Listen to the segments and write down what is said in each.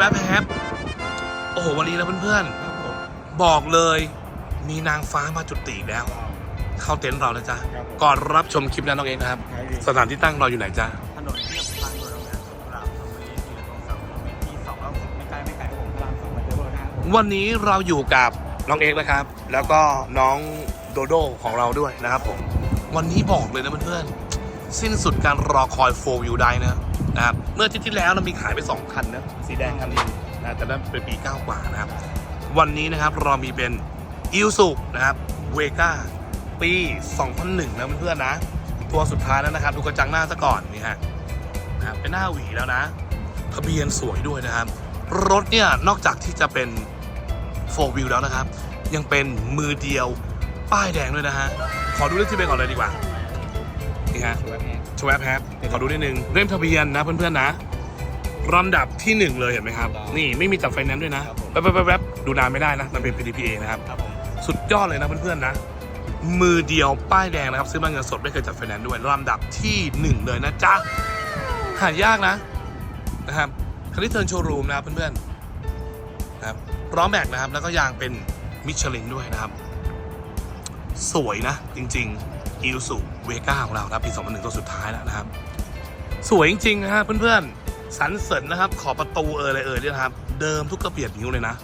วบแฮปโอ้โห วันนี้นะเพื่อนๆ บอกเลยมีนางฟ้ามาจุติแล้ว เข้าเต็นท์เรานะจ๊ะครับผมก่อนรับชมคลิปนั้นน้องเองนะครับ สถานที่ตั้งเราอยู่ไหนจ๊ะ ถนนเรียบทางด่วนโรงแรมสงกรานต์ธนบุรีสี่ตรงสามกิโลเมตรที่สองร้อยหกสิบไม่ไกลไม่ไกลครับผมพระรามสองมาเจอร์นะครับผมวันนี้เราอยู่กับน้องเอกนะครับ แล้วก็น้องโดโดของเราด้วยนะครับผม วันนี้บอกเลยนะเพื่อนๆ สิ้นสุดการรอคอยโฟวิวไดนะ นะครับเมื่ออาทิตย์ที่แล้วเรามีขายไป 2 คันนะสีแดงคันนี้นะแต่นั้นเป็นปี 9 กว่านะครับ วันนี้นะครับเรามีเป็นอิลสุนะครับเวก้าปี 2001 นะเพื่อนๆนะ ตัวสุดท้ายแล้วนะครับ ดูกระจังหน้าซะก่อนนี่ฮะนะครับเป็นหน้าหวีแล้วนะ ทะเบียนสวยด้วยนะครับ รถเนี่ยนอกจากที่จะเป็นโฟวิวแล้วนะครับ ยังเป็นมือเดียวป้ายแดงด้วยนะฮะ ขอดูเลขที่เป็นก่อนเลยดีกว่า นี่ฮะ วยแพงชวบครับขอดูนิดนึงเล่มทะเบียนนะเพื่อนๆนะลำดับที่หนึ่งเลยเห็นไหมครับ นี่ไม่มีจับไฟแนนซ์ด้วยนะแป๊บๆแป๊บๆดูนานไม่ได้นะมันเป็น PDPA นะครับครับผมสุดยอดเลยนะเพื่อนๆนะมือเดียวป้ายแดงนะครับ ซื้อมาเงินสดไม่เคยจัดไฟแนนซ์ด้วยลำดับที่หนึ่งเลยนะจ๊ะหายากนะนะครับคันที่เทิร์นโชว์รูมนะครับเพื่อนๆนะครับล้อแม็กนะครับแล้วก็ยางเป็นมิชลินด้วยนะครับ สวยนะจริง ๆ อิลสุเวก้าของเราครับปี 2001 ตัวสุดท้ายแล้วนะครับ สวยจริงๆนะครับเพื่อนๆ สันเสริญนะครับ ขอบประตูเอออะไรเออเนี่ยนะครับ เดิมทุกกระเบียดนิ้วเลยนะ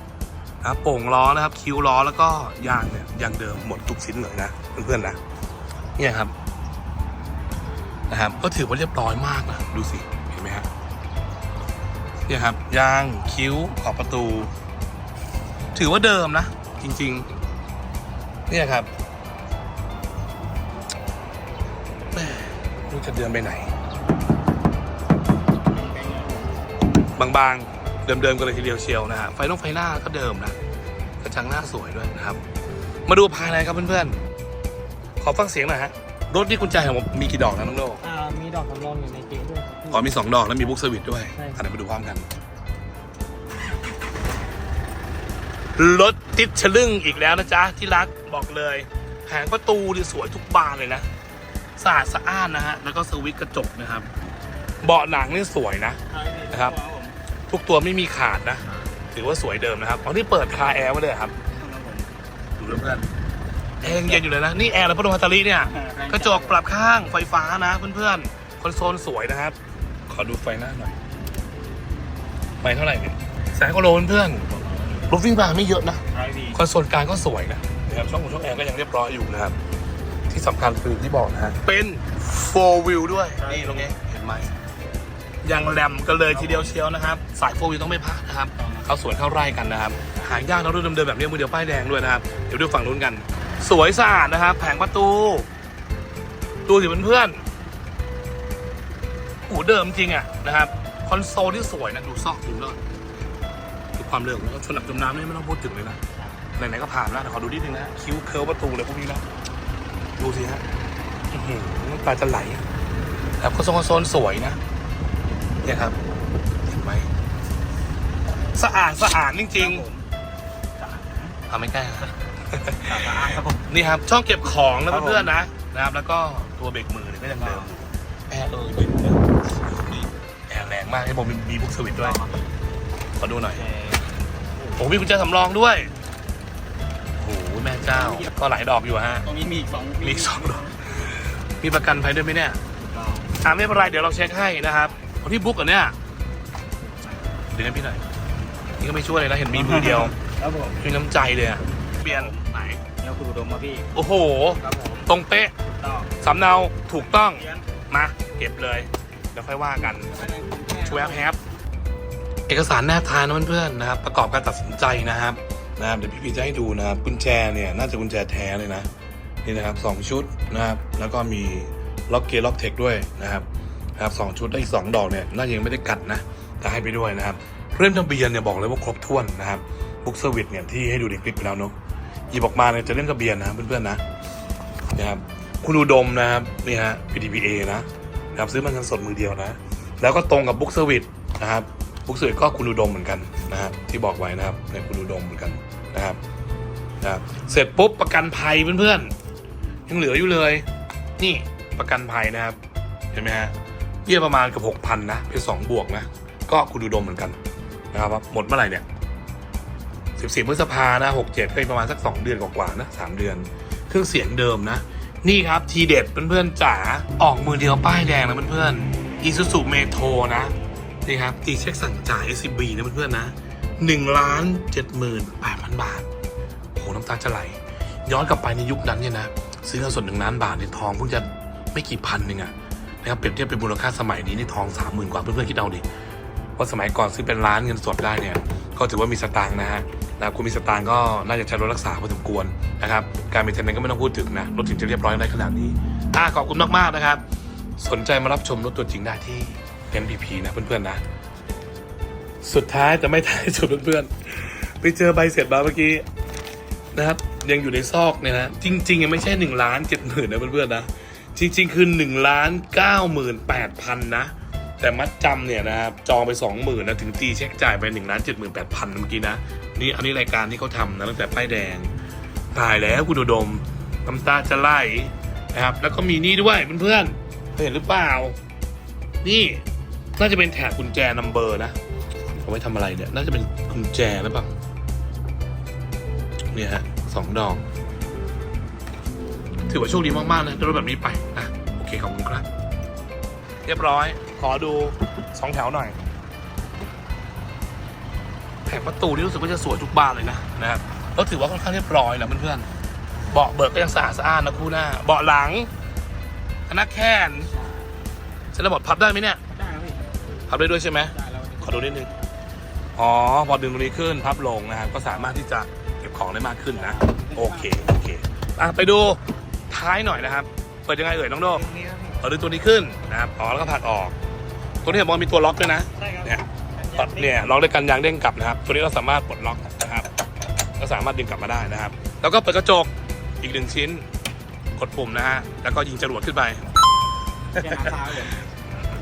นะโป่งล้อนะครับ คิ้วล้อแล้วก็ยางเนี่ยยางเดิมหมดทุกชิ้นเลยนะเพื่อนๆนะเนี่ยครับนะครับก็ถือว่าเรียบร้อยมากนะดูสิเห็นไหมฮะเนี่ยครับยางคิ้วขอบประตู ถือว่าเดิมนะ จริง ๆ เนี่ยครับ ไม่รู้จะเดินไปไหน บางๆ เดิมๆกันเลยทีเดียวเชียวนะฮะไฟน้องไฟหน้าก็เดิมนะกระจังหน้าสวยด้วยนะครับ มาดูภายในครับเพื่อนๆ ขอฟังเสียงหน่อยฮะ รถนี่กุญแจของผมมีกี่ดอกนะน้องโดอ่ามีดอกสำรองอยู่ในเกมด้วยครับพี่ อ๋อมีสองดอกแล้วมีบุ๊กสวิตด้วยใช่อันนี้มาดูพร้อมกัน รถติดฉลึ่งอีกแล้วนะจ๊ะที่รักบอกเลยแผงประตูนี่สวยทุกบานเลยนะ สะอาดสะอ้านนะฮะ แล้วก็สวิตช์กระจกนะครับ เบาะหนังนี่สวยนะ นะครับผมทุกตัวไม่มีขาดนะ ถือว่าสวยเดิมนะครับอ๋อนี่เปิดคาแอร์ไว้เลยเหรอครับครับผมดูแล้วเพื่อนแอร์ยังเย็นอยู่เลยนะ นี่แอร์แล้วพัดลมฮัตตาลีเนี่ย กระจกปรับข้างไฟฟ้านะเพื่อนๆคอนโซลสวยนะครับ ขอดูไฟหน้าหน่อย ไฟเท่าไหร่เนี่ยแสนกว่าโลเพื่อนๆรถวิ่งมาไม่เยอะนะใช่พี่คอนโซลกลางก็สวยนะนะครับช่องของช่องแอร์ก็ยังเรียบร้อยอยู่นะครับ ที่สำคัญคือที่บอกนะฮะ เป็น4 wheel ด้วย นี่ตรงนี้เห็นไหมยังแรมกันเลยทีเดียวเชียวนะครับ สาย4 wheel ต้องไม่พลาดนะครับ เข้าสวนเข้าไร่กันนะครับ หายากนะรุ่นเดิมๆแบบนี้มือเดียวป้ายแดงด้วยนะครับ เดี๋ยวดูฝั่งนู้นกัน สวยสะอาดนะครับ แผงประตู ดูสิเพื่อนๆหูเดิมจริงอะนะครับ คอนโซลที่สวยนะดูซอกดูเลยดูความเร็วแล้วก็ชนหนักจมน้ำนี่ไม่ต้องพูดถึงเลยนะไหนๆก็ผ่านแล้วแต่ขอดูนิดนึงนะคิ้วเคิร์ลประตูเลยพวกนี้นะ ดูสิฮะอื้อหือน้ำตาจะไหลแล้วก็โซนโซนสวยนะ เนี่ยครับ เห็นไหมสะอาดสะอาดจริงๆเอาไม่ใกล้นะสะอาดครับผมนี่ครับช่องเก็บของนะครับผมเพื่อนๆนะนะครับ แล้วก็ตัวเบรกมือเนี่ยก็ยังเดิมอยู่แอร์เออเบรกมือนี่แอร์แรงมากให้ผมมีมีบุกสวิตช์ด้วยขอดูหน่อยโอ้มีกุญแจสำรองด้วยโอ้โห แม่เจ้า ก็หลายดอกอยู่ฮะ ตรงนี้มีอีกสองมีอีกสองดอก มีประกันภัยด้วยไหมเนี่ยอ่าไม่เป็นไรเดี๋ยวเราเช็คให้นะครับคนที่บุ๊กอันเนี้ยเดี๋ยวให้พี่หน่อย นี่ก็ไม่ช่วยเลยนะเห็นมีมือเดียวครับผมมีน้ำใจเลยอะเปลี่ยนไหนแล้วคุณอุดมมาพี่ โอ้โห ครับผม ตรงเป๊ะต่อสำเนาถูกต้อง เรียนมาเก็บเลยเดี๋ยวค่อยว่ากันช่วยแฮปเอกสารแนบทานนะเพื่อนๆนะครับ ประกอบการตัดสินใจนะครับ นะครับเดี๋ยวพี่พีจะให้ดูนะครับกุญแจเนี่ยน่าจะกุญแจแท้เลยนะนี่นะครับสองชุดนะครับแล้วก็มีล็อกเกียร์ล็อกเทคด้วยนะครับนะครับสองชุดได้อีกสองดอกเนี่ยน่าจะยังไม่ได้กัดนะแต่ให้ไปด้วยนะครับเล่มทะเบียนเนี่ยบอกเลยว่าครบถ้วนนะครับบุ๊กเซอร์วิสเนี่ยที่ให้ดูในคลิปไปแล้วเนาะหยิบออกมาเนี่ยจะเล่มทะเบียนนะครับเพื่อนๆนะนะครับคุณอุดมนะครับนี่ฮะ PDPA นะนะครับซื้อมาเงินสดมือเดียวนะ แล้วก็ตรงกับบุ๊กเซอร์วิสนะครับบุ๊กเซอร์วิสก็คุณอุดมเหมือนกันนะครับที่บอกไว้นะครับในคุณอุดมเหมือนกัน นะครับนะครับเสร็จปุ๊บประกันภัยเพื่อนๆยังเหลืออยู่เลย นี่ประกันภัยนะครับ เห็นไหมฮะเบี้ยประมาณกับหกพันนะเป็นสองบวกนะ ก็คุณอุดมเหมือนกันนะครับว่าหมดเมื่อไหร่เนี่ย14พฤษภานะ67ก็อีกประมาณสัก2เดือนกว่าๆนะ3เดือน เครื่องเสียงเดิมนะ นี่ครับทีเด็ดเพื่อนๆจ๋าออกมือเดียวป้ายแดงนะเพื่อนๆ Isuzu Metro นะนี่ครับตีเช็คสั่งจ่าย SCB นะเพื่อนๆนะ1ล้านเจ็ดหมื่นแปด 78,000บาทโอ้โหน้ำตาจะไหล ย้อนกลับไปในยุคนั้นเนี่ยนะซื้อเงินสดหนึ่งล้านบาทในทองเพิ่งจะไม่กี่พันเองอะนะครับเปรียบเทียบเป็นมูลค่าสมัยนี้นี่ทองสามหมื่นกว่าเพื่อนๆคิดเอาดิว่าสมัยก่อนซื้อเป็นล้านเงินสดได้เนี่ยก็ถือว่ามีสตางค์นะฮะนะคุณมีสตางค์ก็น่าจะใช้รถรักษาพอสมควรนะครับการมีเทนเนนก็ไม่ต้องพูดถึงนะรถถึงจะเรียบร้อยได้ขนาดนี้อะขอบคุณมากๆนะครับ สนใจมารับชมรถตัวจริงได้ที่ NPP นะเพื่อนๆนะ สุดท้ายแต่ไม่ท้ายสุดเพื่อนๆ ไปเจอใบเสร็จมาเมื่อกี้นะครับ ยังอยู่ในซอกเนี่ยนะ จริง ๆ ยังไม่ใช่หนึ่งล้านเจ็ดหมื่นนะเพื่อนๆนะ จริง ๆ คือหนึ่งล้านเก้าหมื่นแปดพันนะ แต่มัดจำเนี่ยนะครับจองไปสองหมื่นนะ ถึงตีเช็คจ่ายไปหนึ่งล้านเจ็ดหมื่นแปดพันเมื่อกี้นะ นี่อันนี้รายการที่เขาทำนะตั้งแต่ป้ายแดง ตายแล้วคุณอุดมน้ำตาจะไหลนะครับ แล้วก็มีนี่ด้วยเพื่อนๆเห็นหรือเปล่า นี่น่าจะเป็นแถบกุญแจนัมเบอร์นะเอาไว้ทำอะไรเนี่ย น่าจะเป็นกุญแจหรือเปล่า เนี่ยฮะสองดอก ถือว่าโชคดีมากๆนะได้รถแบบนี้ไปนะโอเคขอบคุณครับ เรียบร้อย ขอดูสองแถวหน่อย แผงประตูนี่รู้สึกว่าจะสวยทุกบานเลยนะนะครับก็ถือว่าค่อนข้างเรียบร้อยนะเพื่อนๆเบาะเบิกก็ยังสะอาดสะอ้านนะคู่หน้า เบาะหลังพนักแขนเส้นระบบพับได้ไหมเนี่ยได้ครับพี่พับได้ด้วยใช่ไหมได้แล้วขอดูนิดนึง อ๋อ พอดึงตรงนี้ขึ้นพับลงนะครับ ก็สามารถที่จะเก็บ ของได้มากขึ้นนะ โอเค โอเคอะไปดูท้ายหน่อยนะครับ เปิดยังไงเอ่ยน้องโดตรงนี้ครับพี่เอาดึงตัวนี้ขึ้นนะครับอ๋อแล้วก็ผลักออก ตัวนี้เห็นบอกมีตัวล็อกด้วยนะเนี่ยตอนเนี่ยล็อกด้วยกันยางเด้งกลับนะครับ ตัวนี้เราสามารถปลดล็อกนะครับ ก็สามารถดึงกลับมาได้นะครับ แล้วก็เปิดกระจกอีกหนึ่งชิ้น กดปุ่มนะฮะ แล้วก็ยิงจรวดขึ้นไป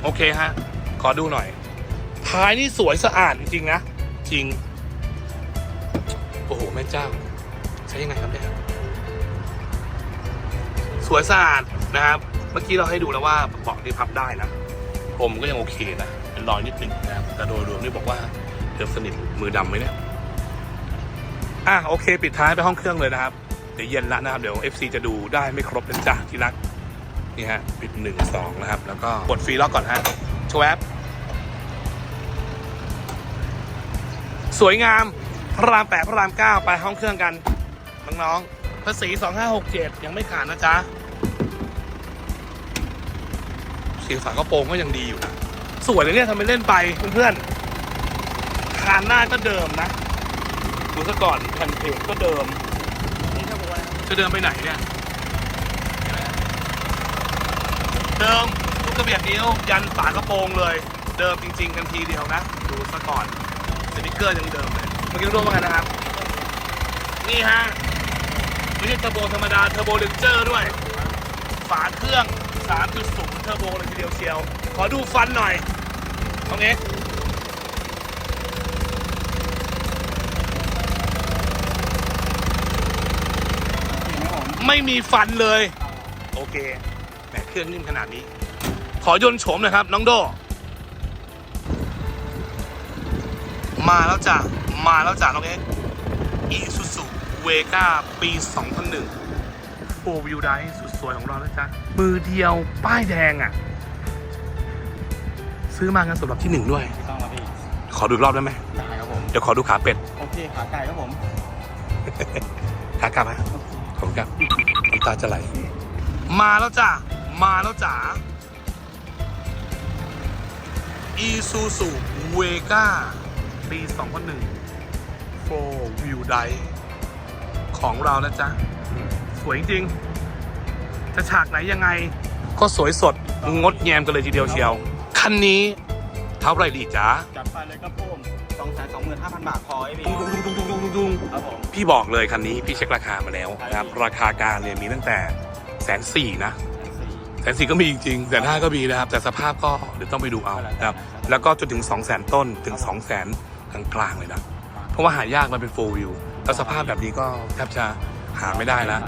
โอเคฮะ ขอดูหน่อย ท้ายนี่สวยสะอาดจริงๆนะ จริง ม่เจ้า ใช้ยังไงครับเนี่ยสวยสะอาดนะครับ เมื่อกี้เราให้ดูแล้วว่าเบาะที่พับได้นะผมก็ยังโอเคนะเป็นรอยนิดนึงนะครับแต่โดยรวมนี่บอกว่าเกือบสนิทมือดำไหมเนี่ยอะโอเค ปิดท้ายไปห้องเครื่องเลยนะครับเดี๋ยวเย็นละนะครับเดี๋ยว FC จะดูได้ไม่ครบนะจ๊ะที่รักนี่ฮะปิดหนึ่งสองนะครับ แล้วก็กดฟรีล็อกก่อนฮะชว์แอปสวยงาม พระรามแปดพระรามเก้าไปห้องเครื่องกันน้องๆภาษีสองห้าหกเจ็ดยังไม่ขาดนะจ๊ะเสีฝากระโปรงก็ยังดีอยู่นะสวยเลยเนี่ยทำไปเล่นไปเพื่อนๆคานหน้าก็เดิมนะดูซะก่อนแผ่นเพจก็เดิมจะเดินไปไหนเนี่ยเดิมลูกกระเบียดนิ้วยันฝากระโปรงเลย เดิมจริง ๆ กันทีเดียวนะ ดูซะก่อนสติกเกอร์ยังเดิมเลย เมื่อกี้รู้ว่าไงนะครับ นี่ฮะไม่ใช่เทอร์โบธรรมดาเทอร์โบเลนเจอร์ด้วย ฝาเครื่อง 3.0 เทอร์โบเลยทีเดียวเชียว ขอดูฟันหน่อยน้องเอ็กซ์เห็นไหมผมไม่มีฟันเลย โอเคแหมเครื่องนิ่มขนาดนี้ ขอยนโฉมหนะครับ น้องโด มาแล้วจ้ะ มาแล้วจ้ะน้องเอ็กอีซูซูเวก้าปี 2001โฟวิวไดสุดสวยของเราแล้วจ้ะมือเดียวป้ายแดงอะ ซื้อมากันสำหรับที่หนึ่งด้วย ไม่ต้องแล้วพี่ขอดูอีกรอบได้ไหม ได้ครับผม เดี๋ยวขอดูขาเป็ด โอเคขาไก่ครับผม ขากลับฮะขอบคุณครับน้ำตาจะไหล มาแล้วจ้ะ มาแล้วจ๋าอีซูซูเวก้า ปี 2001 4 Wheel Drive ของเรานะจ๊ะ สวยจริง จะฉากไหนยังไง ก็สวยสด งดแยมกันเลยทีเดียวเชียว คันนี้เท่าไหร่ดีจ๊ะ จัดไปเลยครับผมสองแสนสองหมื่นห้าพันบาทพอไอ้พี่ตุ้งตุ้งตุ้งตุ้งตุ้งตุ้งตุ้งครับผม พี่บอกเลยคันนี้พี่เช็คราคามาแล้วนะครับ ราคากลางเนี่ยมีตั้งแต่แสนสี่นะ แสนสี่ก็มีจริงๆแสนห้าก็มีนะครับ แต่สภาพก็เดี๋ยวต้องไปดูเอานะครับ แล้วก็จนถึง 2 0 0แสนต้นถึง 2 0 0แสน กลางๆเลยนะ เพราะว่าหายากมันเป็นโฟวิวแล้วสภาพแบบนี้ก็แทบจะหาไม่ได้ล้ว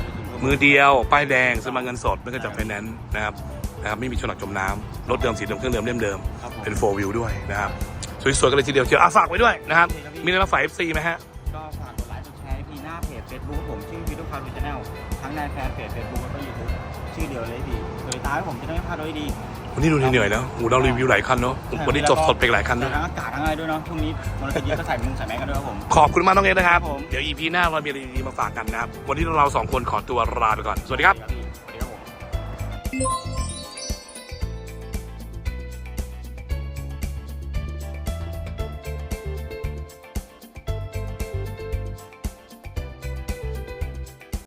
มือเดียว ป้ายแดงซื้อมาเงินสดไม่เคยจับไฟแนนซ์นะครับนะครับไม่มีชนหลักจมน้ำรถเดิมสีเดิมเครื่องเดิมเล่มเดิมเป็นโฟวิวด้วยนะครับสวยๆกันเลยทีเดียวเชียวอะฝากไว้ด้วยนะครับมีอะไรมาฝาก FC ไหมฮะก็ฝากกดไลค์กดแชร์พีหน้าเพจ Facebook ผมชื่อวิดีโอคาร์ดูชาแนลทั้งในแฟนเพจ Facebook แล้วก็ YouTube ชื่อเดียวเลยพี่โดยตาให้ผมจะได้ไม่พลาดด้วยดี วันนี้ดูเหนื่อยๆนะโอ้โหเรารีวิวหลายคันเนาะวันนี้จบสดไปหลายคันแต่ด้วยทั้งอากาศทั้งอะไรด้วยเนาะช่วงนี้มลพิษเยอะก็ใส่มุงใส่แมสกันด้วยครับผม ขอบคุณมากน้องเอสนะครับครับผมเดี๋ยว EP หน้าเรามีอะไรดีๆมาฝากกันนะครับ วันนี้เราสองคนขอตัวลาไปก่อน สวัสดีครับ